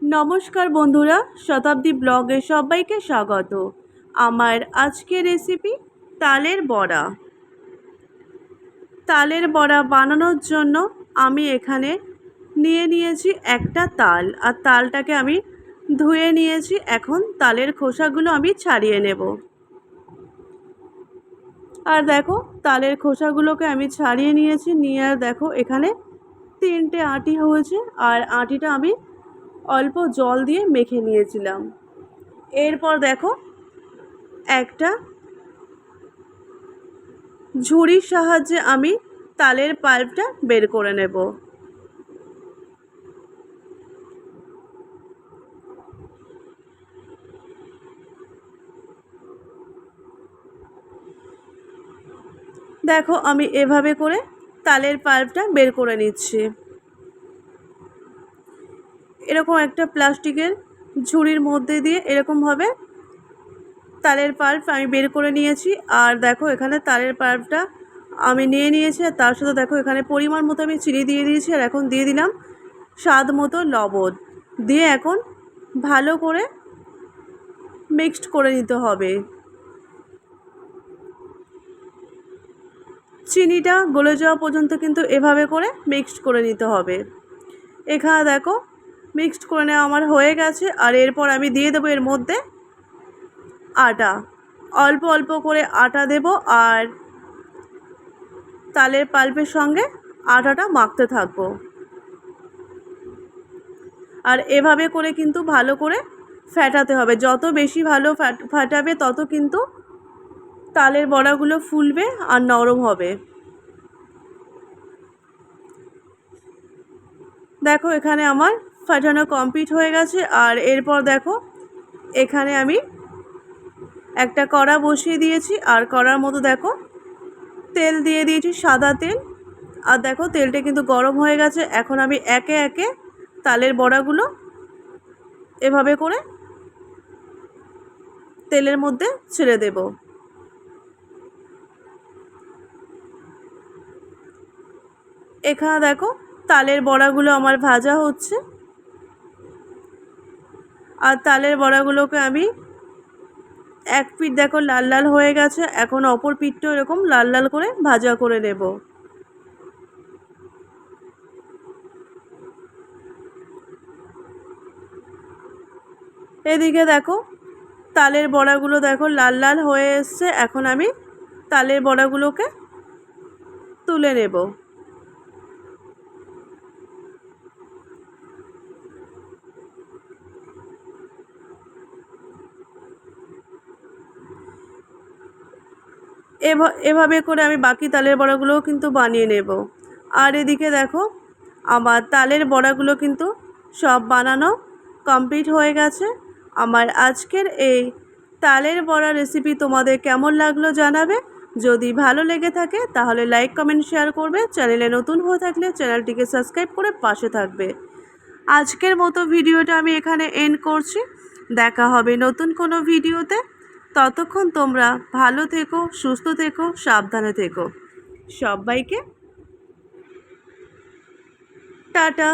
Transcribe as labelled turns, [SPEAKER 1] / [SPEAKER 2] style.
[SPEAKER 1] নমস্কার বন্ধুরা, শতাব্দী ব্লগে সবাইকে স্বাগত। আমার আজকের রেসিপি তালের বড়া। তালের বড়া বানানোর জন্য আমি এখানে নিয়ে নিয়েছি একটা তাল, আর তালটাকে আমি ধুয়ে নিয়েছি। এখন তালের খোসাগুলো আমি ছাড়িয়ে নেব। আর দেখো, তালের খোসাগুলোকে আমি ছাড়িয়ে নিয়েছি। নিয়ে আর দেখো, এখানে তিনটে আটি হয়েছে, আর আটিটা আমি অল্প জল দিয়ে মেখে নিয়েছিলাম। এরপর দেখো, একটা ঝুড়ির সাহায্যে আমি তালের পাল্পটা বের করে নেব। দেখো, আমি এভাবে করে তালের পাল্পটা বের করে নিচ্ছি। এরকম একটা প্লাস্টিকের ঝুড়ির মধ্যে দিয়ে এরকমভাবে তালের পাল্প আমি বের করে নিয়েছি। আর দেখো এখানে তালের পাল্পটা আমি নিয়ে নিয়েছি আর তার সাথে দেখো এখানে পরিমাণ মতো আমি চিনি দিয়ে দিয়েছি আর এখন দিয়ে দিলাম স্বাদ মতো লবণ। দিয়ে এখন ভালো করে মিক্সড করে নিতে হবে। চিনিটা গলে যাওয়া পর্যন্ত কিন্তু এভাবে করে মিক্সড করে নিতে হবে। এখানে দেখো মিক্সড করে নেওয়া আমার হয়ে গেছে। আর এরপর আমি দিয়ে দেবো এর মধ্যে আটা। অল্প অল্প করে আটা দেব আর তালের পাল্পের সঙ্গে আটাটা মাখতে থাকব। আর এভাবে করে কিন্তু ভালো করে ফ্যাটাতে হবে। যত বেশি ভালো ফাটাবে তত কিন্তু তালের বড়াগুলো ফুলবে আর নরম হবে। দেখো এখানে আমার ফাটানো কমপ্লিট হয়ে গেছে। আর এরপর দেখো, এখানে আমি একটা কড়া বসিয়ে দিয়েছি। আর কড়ার মতো দেখো, তেল দিয়ে দিয়েছি সাদা তেল। আর দেখো, তেলটা কিন্তু গরম হয়ে গেছে। এখন আমি একে একে তালের বড়াগুলো এভাবে করে তেলের মধ্যে ছেড়ে দেব। এখানে দেখো, তালের বড়াগুলো আমার ভাজা হচ্ছে। আর তালের বড়াগুলোকে আমি এক পিঠ দেখো লাল লাল হয়ে গেছে, এখন অপর পিঠটাও এরকম লাল লাল করে ভাজা করে নেব। এদিকে দেখো তালের বড়াগুলো দেখো লাল লাল হয়ে এসছে, এখন আমি তালের বড়াগুলোকে তুলে নেব। এভাবে করে আমি বাকি তালের বড়াগুলোও কিন্তু বানিয়ে নেব। আর এদিকে দেখো, আমার তালের বড়াগুলো কিন্তু সব বানানো কমপ্লিট হয়ে গেছে। আমার আজকের এই তালের বড়া রেসিপি তোমাদের কেমন লাগল জানাবে? যদি ভালো লেগে থাকে, তাহলে লাইক, কমেন্ট, শেয়ার করবে। চ্যানেলে নতুন হয়ে থাকলে চ্যানেলটিকে সাবস্ক্রাইব করে পাশে থাকবে। আজকের মতো ভিডিওটা আমি এখানে এন্ড করছি। দেখা হবে নতুন কোনো ভিডিওতে। ততক্ষণ তোমরা ভালো থেকো সুস্থ থেকো সাবধানে থেকো। সবাইকে টাটা।